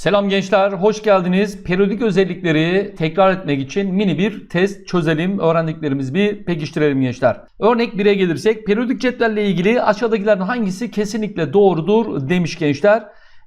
Selam gençler, hoş geldiniz. Periyodik özellikleri tekrar etmek için mini bir test çözelim. Öğrendiklerimizi bir pekiştirelim gençler. Örnek 1'e gelirsek, periyodik cetvelle ilgili aşağıdakilerden hangisi kesinlikle doğrudur demiş gençler.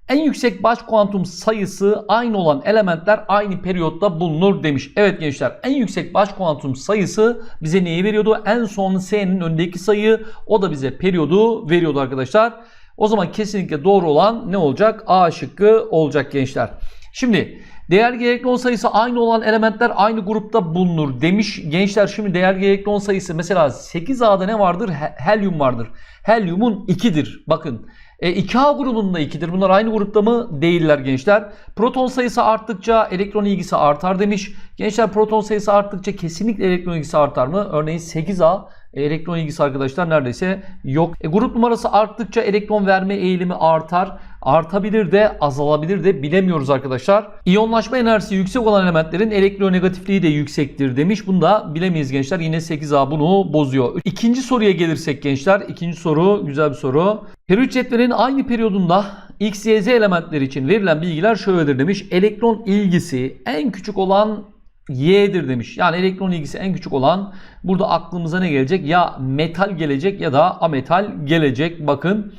En yüksek baş kuantum sayısı aynı olan elementler aynı periyotta bulunur demiş. Evet gençler en yüksek baş kuantum sayısı bize neyi veriyordu? En son S'nin önündeki sayı o da bize periyodu veriyordu arkadaşlar. O zaman kesinlikle doğru olan ne olacak? A şıkkı olacak gençler. Şimdi değerli elektron sayısı aynı olan elementler aynı grupta bulunur demiş. Gençler şimdi değerli elektron sayısı mesela 8A'da ne vardır? He- Helyum vardır. Helyumun 2'dir. Bakın. E, 2A grubunda 2'dir. Bunlar aynı grupta mı? Değiller gençler. Proton sayısı arttıkça elektron ilgisi artar demiş. Gençler proton sayısı arttıkça kesinlikle elektron ilgisi artar mı? Örneğin 8A e, elektron ilgisi arkadaşlar neredeyse yok. E, grup numarası arttıkça elektron verme eğilimi artar. Artabilir de azalabilir de bilemiyoruz arkadaşlar. İyonlaşma enerjisi yüksek olan elementlerin elektronegatifliği de yüksektir demiş. Bunu da bilemeyiz gençler. Yine 8A bunu bozuyor. İkinci soruya gelirsek gençler. İkinci soru güzel bir soru. Periyot cetvelinin aynı periyodunda X, Y, Z elementleri için verilen bilgiler şöyledir demiş. Elektron ilgisi en küçük olan Y'dir demiş. Yani elektron ilgisi en küçük olan burada aklımıza ne gelecek? Ya metal gelecek ya da ametal gelecek. Bakın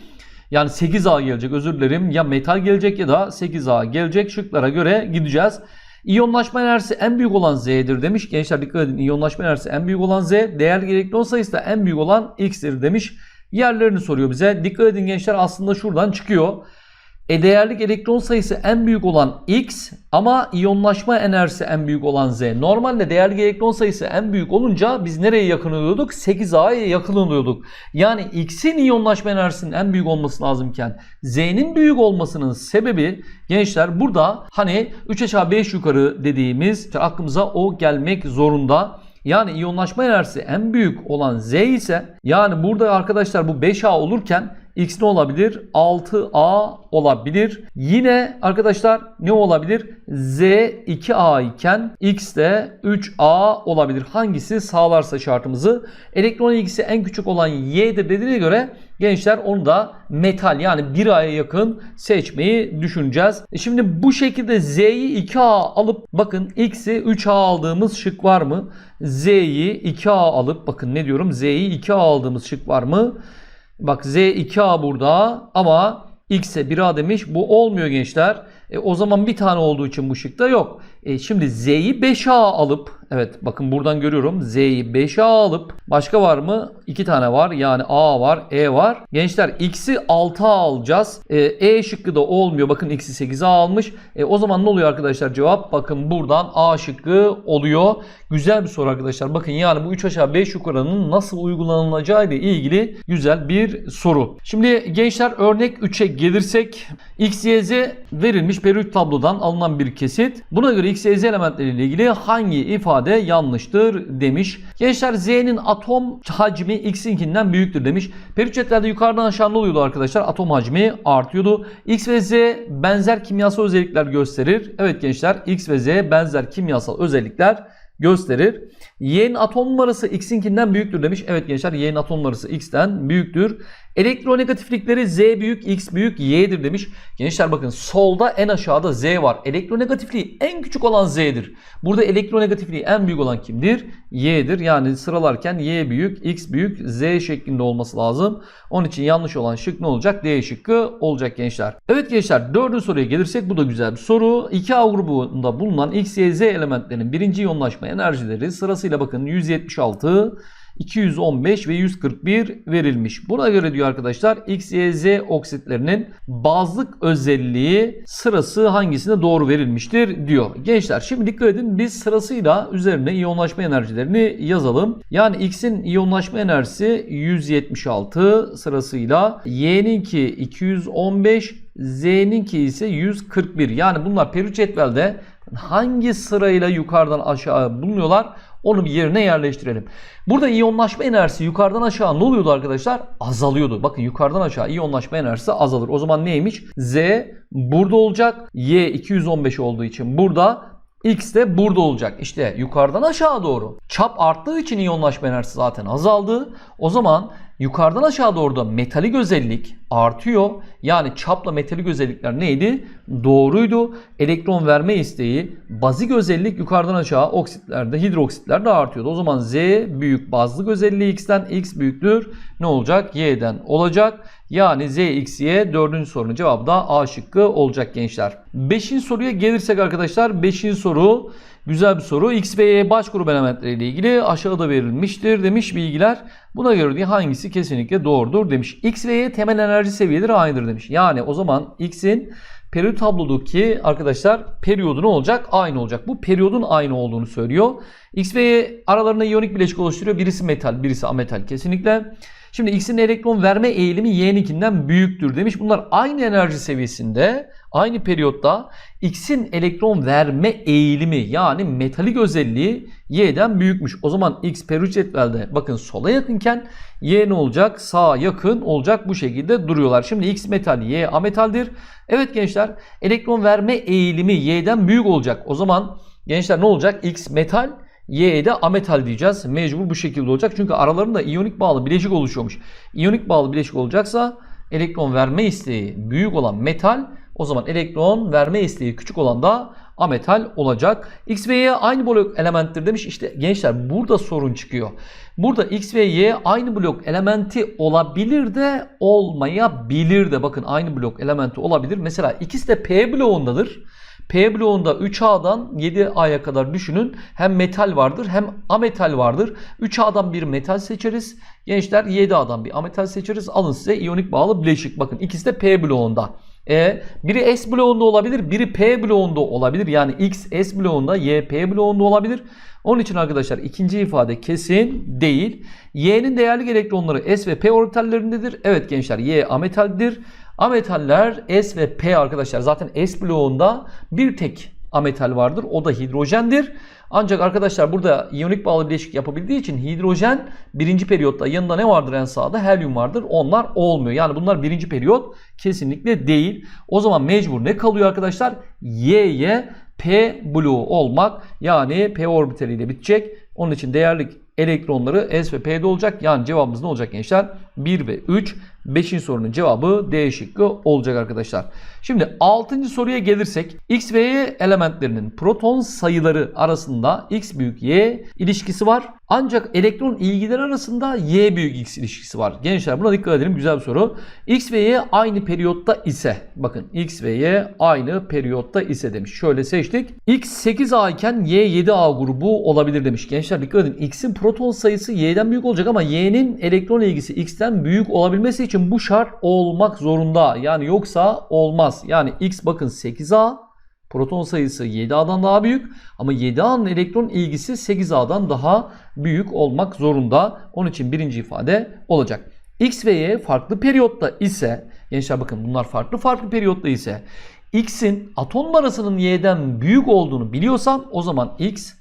yani 8A gelecek özür dilerim. Ya metal gelecek ya da 8A gelecek. Şıklara göre gideceğiz. İyonlaşma enerjisi en büyük olan Z'dir demiş. Gençler dikkat edin. İyonlaşma enerjisi en büyük olan Z. Değerli elektron sayısı da en büyük olan X'tir demiş. Yerlerini soruyor bize. Dikkat edin gençler aslında şuradan çıkıyor. E değerlik elektron sayısı en büyük olan X ama iyonlaşma enerjisi en büyük olan Z. Normalde değerlik elektron sayısı en büyük olunca biz nereye yakın oluyorduk? 8A'ya yakın oluyorduk. Yani X'in iyonlaşma enerjisinin en büyük olması lazımken Z'nin büyük olmasının sebebi gençler burada hani 3 aşağı 5 yukarı dediğimiz işte aklımıza o gelmek zorunda. Yani iyonlaşma enerjisi en büyük olan Z ise yani burada arkadaşlar bu 5A olurken X ne olabilir? 6A olabilir. Yine arkadaşlar ne olabilir? Z 2A iken X de 3A olabilir. Hangisi sağlarsa şartımızı. Elektron ilgisi en küçük olan Y'dir dediğine göre gençler onu da metal yani 1A'ya yakın seçmeyi düşüneceğiz. E Şimdi bu şekilde Z'yi 2A alıp bakın X'i 3A aldığımız şık var mı? Z'yi 2A alıp bakın ne diyorum? Z'yi 2A aldığımız şık var mı? Bak Z 2A burada ama X'e 1A demiş. Bu olmuyor gençler. E, o zaman bir tane olduğu için bu şıkta yok. E, şimdi Z'yi 5A alıp evet bakın buradan görüyorum. Z'yi 5A alıp başka var mı? 2 tane var. Yani A var, E var. Gençler X'i 6A alacağız. E, e şıkkı da olmuyor. Bakın X'i 8A almış. E, o zaman ne oluyor arkadaşlar cevap? Bakın buradan A şıkkı oluyor. Güzel bir soru arkadaşlar. Bakın yani bu 3 aşağı 5 yukarının nasıl uygulanılacağı ile ilgili güzel bir soru. Şimdi gençler örnek 3'e gelirsek X, Y, Z verilmiş periyot tablodan alınan bir kesit. Buna göre X, Y, Z elementleriyle ilgili hangi ifade yanlıştır demiş. Gençler Z'nin atom hacmi X'inkinden büyüktür demiş. Periyot cetvelde yukarıdan aşağı ne oluyordu arkadaşlar? Atom hacmi artıyordu. X ve Z benzer kimyasal özellikler gösterir. Evet gençler X ve Z benzer kimyasal özellikler gösterir. Y'nin atom numarası X'inkinden büyüktür demiş. Evet gençler Y'nin atom numarası X'ten büyüktür. Elektronegatiflikleri Z büyük, X büyük, Y'dir demiş. Gençler bakın solda en aşağıda Z var. Elektronegatifliği en küçük olan Z'dir. Burada elektronegatifliği en büyük olan kimdir? Y'dir. Yani sıralarken Y büyük, X büyük, Z şeklinde olması lazım. Onun için yanlış olan şık ne olacak? D şıkkı olacak gençler. Evet gençler dördüncü soruya gelirsek bu da güzel bir soru. 2A grubunda bulunan X, Y, Z elementlerinin birinci iyonlaşma enerjileri sırasıyla bakın 176, 215 ve 141 verilmiş. Buna göre diyor arkadaşlar X, Y, Z oksitlerinin bazlık özelliği sırası hangisine doğru verilmiştir diyor. Gençler şimdi dikkat edin biz sırasıyla üzerine iyonlaşma enerjilerini yazalım. Yani X'in iyonlaşma enerjisi 176 sırasıyla Y'ninki 215 Z'ninki ise 141. Yani bunlar periyot cetvelde hangi sırayla yukarıdan aşağı bulunuyorlar? Onu bir yerine yerleştirelim. Burada iyonlaşma enerjisi yukarıdan aşağı ne oluyordu arkadaşlar? Azalıyordu. Bakın yukarıdan aşağı iyonlaşma enerjisi azalır. O zaman neymiş? Z burada olacak. Y 215 olduğu için burada. X de burada olacak. İşte yukarıdan aşağı doğru. Çap arttığı için iyonlaşma enerjisi zaten azaldı. O zaman yukarıdan aşağı doğru da metalik özellik artıyor. Yani çapla metalik özellikler neydi? Doğruydu. Elektron verme isteği bazik özellik yukarıdan aşağı oksitlerde, hidroksitlerde artıyordu. O zaman Z büyük bazlık özelliği X'ten X büyüktür. Ne olacak? Y'den olacak. Yani Z, X, Y dördüncü sorunun cevabı da A şıkkı olacak gençler. Beşinci soruya gelirsek arkadaşlar. Beşinci soru güzel bir soru. X ve Y baş grup elementleriyle ilgili aşağıda verilmiştir demiş bilgiler. Buna göre diye hangisi kesinlikle doğrudur demiş. X ve Y temel enerji seviyeleri aynıdır demiş. Yani o zaman X'in periyot tablodaki arkadaşlar periyodu ne olacak? Aynı olacak. Bu periyodun aynı olduğunu söylüyor. X ve Y aralarında iyonik bileşik oluşturuyor. Birisi metal, birisi ametal kesinlikle. Şimdi X'in elektron verme eğilimi Y'ninkinden büyüktür demiş. Bunlar aynı enerji seviyesinde, aynı periyotta X'in elektron verme eğilimi yani metalik özelliği Y'den büyükmüş. O zaman X periyot cetvelde bakın sola yakınken Y ne olacak? Sağa yakın olacak bu şekilde duruyorlar. Şimdi X metal, Y ametaldir. Evet gençler elektron verme eğilimi Y'den büyük olacak. O zaman gençler ne olacak? X metal, Y'ye de ametal diyeceğiz. Mecbur bu şekilde olacak. Çünkü aralarında iyonik bağlı bileşik oluşuyormuş. İyonik bağlı bileşik olacaksa elektron verme isteği büyük olan metal o zaman elektron verme isteği küçük olan da ametal olacak. X ve Y aynı blok elementtir demiş. İşte gençler burada sorun çıkıyor. Burada X ve Y aynı blok elementi olabilir de olmayabilir de. Bakın aynı blok elementi olabilir. Mesela ikisi de P bloğundadır. P bloğunda 3A'dan 7A'ya kadar düşünün. Hem metal vardır hem ametal vardır. 3A'dan bir metal seçeriz. Gençler 7A'dan bir ametal seçeriz. Alın size iyonik bağlı bileşik. Bakın ikisi de P bloğunda. E, biri S bloğunda olabilir, biri P bloğunda olabilir. Yani X S bloğunda, Y P bloğunda olabilir. Onun için arkadaşlar ikinci ifade kesin değil. Y'nin değerli elektronları S ve P orbitallerindedir. Evet gençler Y ametaldir. Ametaller S ve P arkadaşlar zaten S bloğunda bir tek ametal vardır. O da hidrojendir. Ancak arkadaşlar burada iyonik bağlı bileşik yapabildiği için hidrojen birinci periyotta yanında ne vardır en sağda? Helyum vardır. Onlar olmuyor. Yani bunlar birinci periyot kesinlikle değil. O zaman mecbur ne kalıyor arkadaşlar? Y'ye P bloğu olmak yani P orbitaliyle bitecek. Onun için değerli elektronları S ve P'de olacak. Yani cevabımız ne olacak gençler? 1 ve 3. 5. sorunun cevabı D şıkkı olacak arkadaşlar. Şimdi 6. soruya gelirsek X ve Y elementlerinin proton sayıları arasında X büyük Y ilişkisi var. Ancak elektron ilgileri arasında Y büyük X ilişkisi var. Gençler buna dikkat edelim güzel bir soru. X ve Y aynı periyotta ise bakın X ve Y aynı periyotta ise demiş. Şöyle seçtik. X 8A iken Y 7A grubu olabilir demiş. Gençler dikkat edin. X'in proton sayısı Y'den büyük olacak ama Y'nin elektron ilgisi X'ten büyük olabilmesi için bu şart olmak zorunda. Yani yoksa olmaz. Yani X bakın 8A proton sayısı 7A'dan daha büyük ama 7A'nın elektron ilgisi 8A'dan daha büyük olmak zorunda. Onun için birinci ifade olacak. X ve Y farklı periyotta ise gençler bakın bunlar farklı farklı periyotta ise X'in atom numarasının Y'den büyük olduğunu biliyorsam o zaman X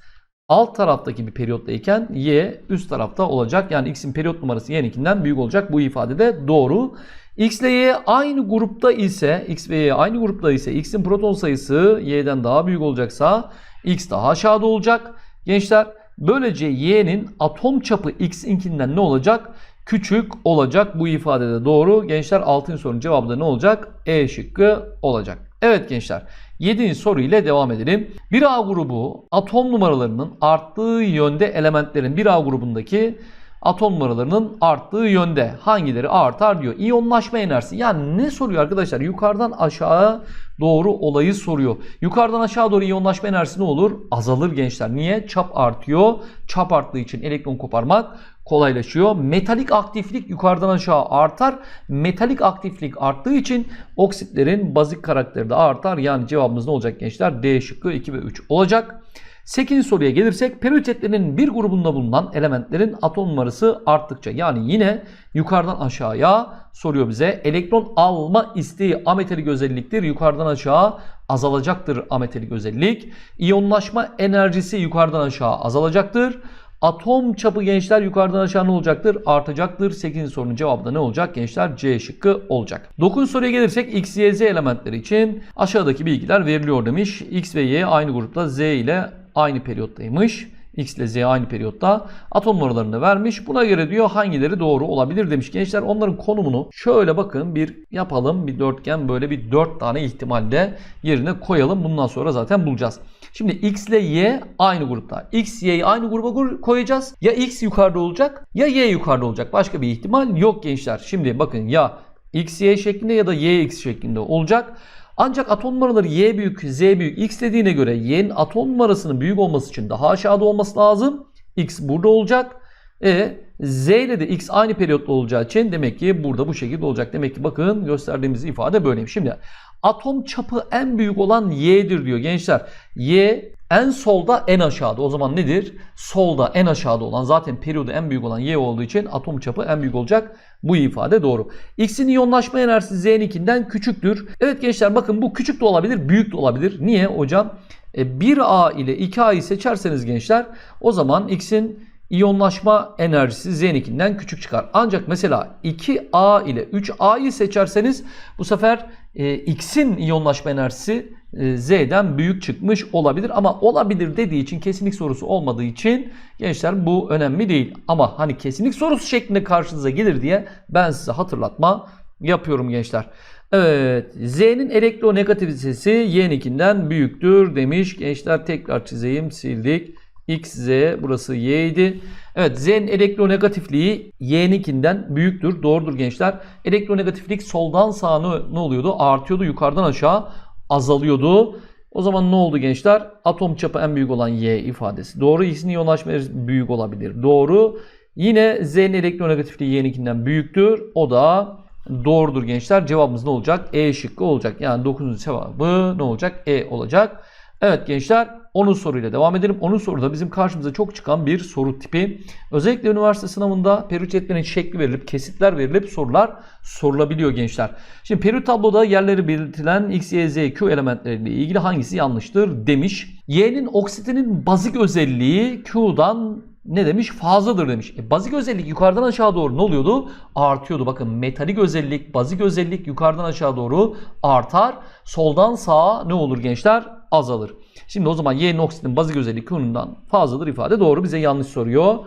alt taraftaki bir periyottayken Y üst tarafta olacak. Yani X'in periyot numarası Y'ninkinden büyük olacak. Bu ifade de doğru. X ile Y aynı grupta ise X ve Y aynı grupta ise X'in proton sayısı Y'den daha büyük olacaksa X daha aşağıda olacak. Gençler böylece Y'nin atom çapı X'inkinden ne olacak? Küçük olacak. Bu ifade de doğru. Gençler 6. sorunun cevabı da ne olacak? E şıkkı olacak. Evet gençler 7. soru ile devam edelim. 1A grubu atom numaralarının arttığı yönde elementlerin 1A grubundaki atom numaralarının arttığı yönde hangileri artar diyor. İyonlaşma enerjisi. Yani ne soruyor arkadaşlar? Yukarıdan aşağı doğru olayı soruyor. Yukarıdan aşağı doğru iyonlaşma enerjisi ne olur? Azalır gençler. Niye? Çap artıyor. Çap arttığı için elektron koparmak kolaylaşıyor. Metalik aktiflik yukarıdan aşağı artar. Metalik aktiflik arttığı için oksitlerin bazik karakteri de artar. Yani cevabımız ne olacak gençler? D şıkkı 2 ve 3 olacak. 8. soruya gelirsek periyotletlerin bir grubunda bulunan elementlerin atom numarası arttıkça yani yine yukarıdan aşağıya soruyor bize. Elektron alma isteği ametalik özelliktir. Yukarıdan aşağı azalacaktır ametalik özellik. İyonlaşma enerjisi yukarıdan aşağı azalacaktır. Atom çapı gençler yukarıdan aşağı ne olacaktır? Artacaktır. 8. sorunun cevabı da ne olacak gençler? C şıkkı olacak. 9. soruya gelirsek X, Y, Z elementleri için aşağıdaki bilgiler veriliyor demiş. X ve Y aynı grupta Z ile aynı periyottaymış. X ile Z aynı periyotta atom numaralarını vermiş. Buna göre diyor hangileri doğru olabilir demiş. Gençler onların konumunu şöyle bakın bir yapalım. Bir dörtgen böyle bir dört tane ihtimalle yerine koyalım. Bundan sonra zaten bulacağız. Şimdi X ile Y aynı grupta. X, Y'yi aynı gruba koyacağız. Ya X yukarıda olacak ya Y yukarıda olacak. Başka bir ihtimal yok gençler. Şimdi bakın ya X, Y şeklinde ya da Y, X şeklinde olacak. Ancak atom numaraları Y büyük, Z büyük, X dediğine göre Y'nin atom numarasının büyük olması için daha aşağıda olması lazım. X burada olacak. E Z ile de X aynı periyotta olacağı için demek ki burada bu şekilde olacak. Demek ki bakın gösterdiğimiz ifade böyleymiş. Şimdi atom çapı en büyük olan Y'dir diyor gençler. Y en solda en aşağıda. O zaman nedir? Solda en aşağıda olan zaten periyodu en büyük olan Y olduğu için atom çapı en büyük olacak. Bu ifade doğru. X'in iyonlaşma enerjisi Z'ninkinden küçüktür. Evet gençler bakın bu küçük de olabilir, büyük de olabilir. Niye hocam? E, 1A ile 2A'yı seçerseniz gençler o zaman X'in iyonlaşma enerjisi Z'ninkinden küçük çıkar. Ancak mesela 2A ile 3A'yı seçerseniz bu sefer e, X'in iyonlaşma enerjisi Z'den büyük çıkmış olabilir. Ama olabilir dediği için kesinlik sorusu olmadığı için gençler bu önemli değil. Ama hani kesinlik sorusu şeklinde karşınıza gelir diye ben size hatırlatma yapıyorum gençler. Evet Z'nin elektronegativitesi Y'ninkinden büyüktür demiş. Gençler tekrar çizeyim sildik. X, Z burası Y idi. Evet Z'nin elektronegatifliği Y'ninkinden büyüktür. Doğrudur gençler. Elektronegatiflik soldan sağa ne oluyordu? Artıyordu yukarıdan aşağı azalıyordu. O zaman ne oldu gençler? Atom çapı en büyük olan Y ifadesi. Doğru. X'in iyonlaşma büyük olabilir. Doğru. Yine Z'nin elektronegatifliği Y'ninkinden büyüktür. O da doğrudur gençler. Cevabımız ne olacak? E şıkkı olacak. Yani 9. cevabı ne olacak? E olacak. Evet gençler 10. soruyla devam edelim. 10. soruda bizim karşımıza çok çıkan bir soru tipi. Özellikle üniversite sınavında periyot cetvelinin şekli verilip kesitler verilip sorular sorulabiliyor gençler. Şimdi periyot tabloda yerleri belirtilen X, Y, Z, Q elementleriyle ilgili hangisi yanlıştır demiş. Y'nin oksitinin bazik özelliği Q'dan ne demiş? Fazladır demiş. E, bazik özellik yukarıdan aşağı doğru ne oluyordu? Artıyordu. Bakın metalik özellik, bazik özellik yukarıdan aşağı doğru artar. Soldan sağa ne olur gençler? Azalır. Şimdi o zaman Y'nin oksitin bazik özelliği Q'nundan fazladır ifade doğru. Bize yanlış soruyor.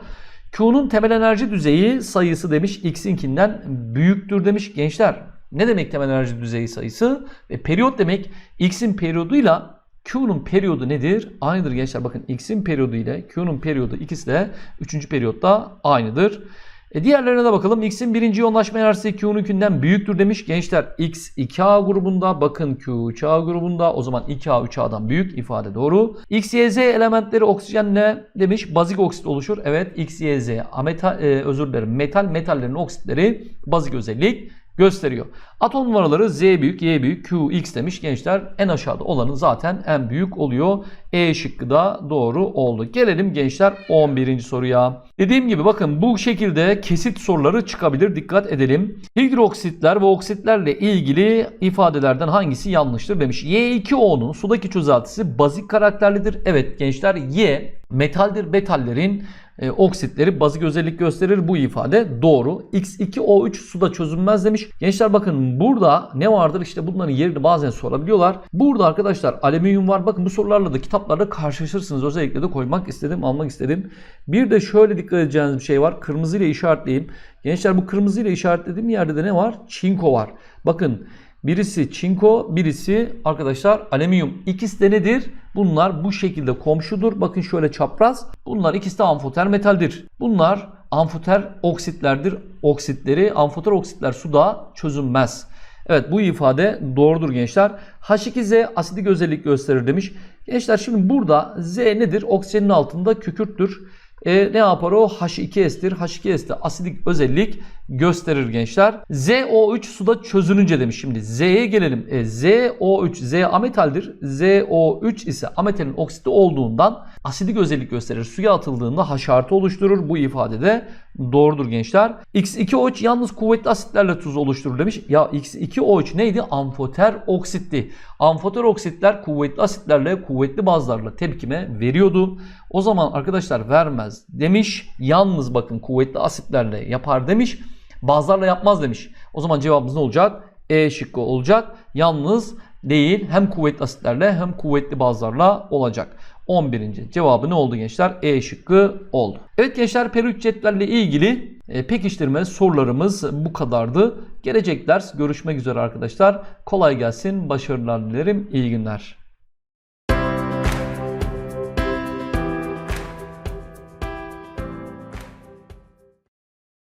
Q'nun temel enerji düzeyi sayısı demiş X'inkinden büyüktür demiş. Gençler ne demek temel enerji düzeyi sayısı? E, periyot demek X'in periyoduyla Q'nun periyodu nedir? Aynıdır gençler. Bakın X'in periyodu ile Q'nun periyodu ikisi de 3. periyotta aynıdır. E diğerlerine de bakalım. X'in birinci yoğunlaşma enerjisi Q'nunkinden büyüktür demiş. Gençler X 2A grubunda. Bakın Q 3A grubunda. O zaman 2A 3A'dan büyük ifade doğru. X, Y, Z elementleri oksijenle demiş. Bazik oksit oluşur. Evet X, Y, Z. Ametal, e, özür dilerim. Metal metallerin oksitleri bazik özellik gösteriyor. Atom numaraları Z büyük, Y büyük, Q, X demiş gençler. En aşağıda olanı zaten en büyük oluyor. E şıkkı da doğru oldu. Gelelim gençler 11. soruya. Dediğim gibi bakın bu şekilde kesit soruları çıkabilir. Dikkat edelim. Hidroksitler ve oksitlerle ilgili ifadelerden hangisi yanlıştır demiş. Y2O'nun sudaki çözeltisi bazik karakterlidir. Evet gençler Y metaldir. Metallerin e, oksitleri bazik özellik gösterir. Bu ifade doğru. X2O3 suda çözünmez demiş. Gençler bakın burada ne vardır? İşte bunların yerini bazen sorabiliyorlar. Burada arkadaşlar alüminyum var. Bakın bu sorularla da kitaplarda karşılaşırsınız. Özellikle de koymak istedim, almak istedim. Bir de şöyle dikkat edeceğiniz bir şey var. Kırmızı ile işaretleyeyim. Gençler bu kırmızı ile işaretlediğim yerde de ne var? Çinko var. Bakın Birisi çinko, birisi arkadaşlar alüminyum. İkisi de nedir? Bunlar bu şekilde komşudur. Bakın şöyle çapraz. Bunlar ikisi de amfoter metaldir. Bunlar amfoter oksitlerdir. Oksitleri, amfoter oksitler suda çözünmez. Evet bu ifade doğrudur gençler. H2Z asidik özellik gösterir demiş. Gençler şimdi burada Z nedir? Oksijenin altında kükürttür. E, ne yapar o? H2S'tir. H2S de asidik özellik gösterir gençler. ZO3 suda çözününce demiş. Şimdi Z'ye gelelim. E, ZO3 Z ametaldir. ZO3 ise ametalin oksiti olduğundan asidik özellik gösterir. Suya atıldığında H artı oluşturur. Bu ifadede doğrudur gençler. X2O3 yalnız kuvvetli asitlerle tuz oluşturur demiş. Ya X2O3 neydi? Amfoter oksitti. Amfoter oksitler kuvvetli asitlerle, kuvvetli bazlarla tepkime veriyordu. O zaman arkadaşlar vermez demiş. Yalnız bakın kuvvetli asitlerle yapar demiş. Bazlarla yapmaz demiş. O zaman cevabımız ne olacak? E şıkkı olacak. Yalnız değil hem kuvvetli asitlerle hem kuvvetli bazlarla olacak. 11. Cevabı ne oldu gençler? E şıkkı oldu. Evet gençler periyot cetvelle ilgili e, pekiştirme sorularımız bu kadardı. Gelecek ders görüşmek üzere arkadaşlar. Kolay gelsin, başarılar dilerim, iyi günler.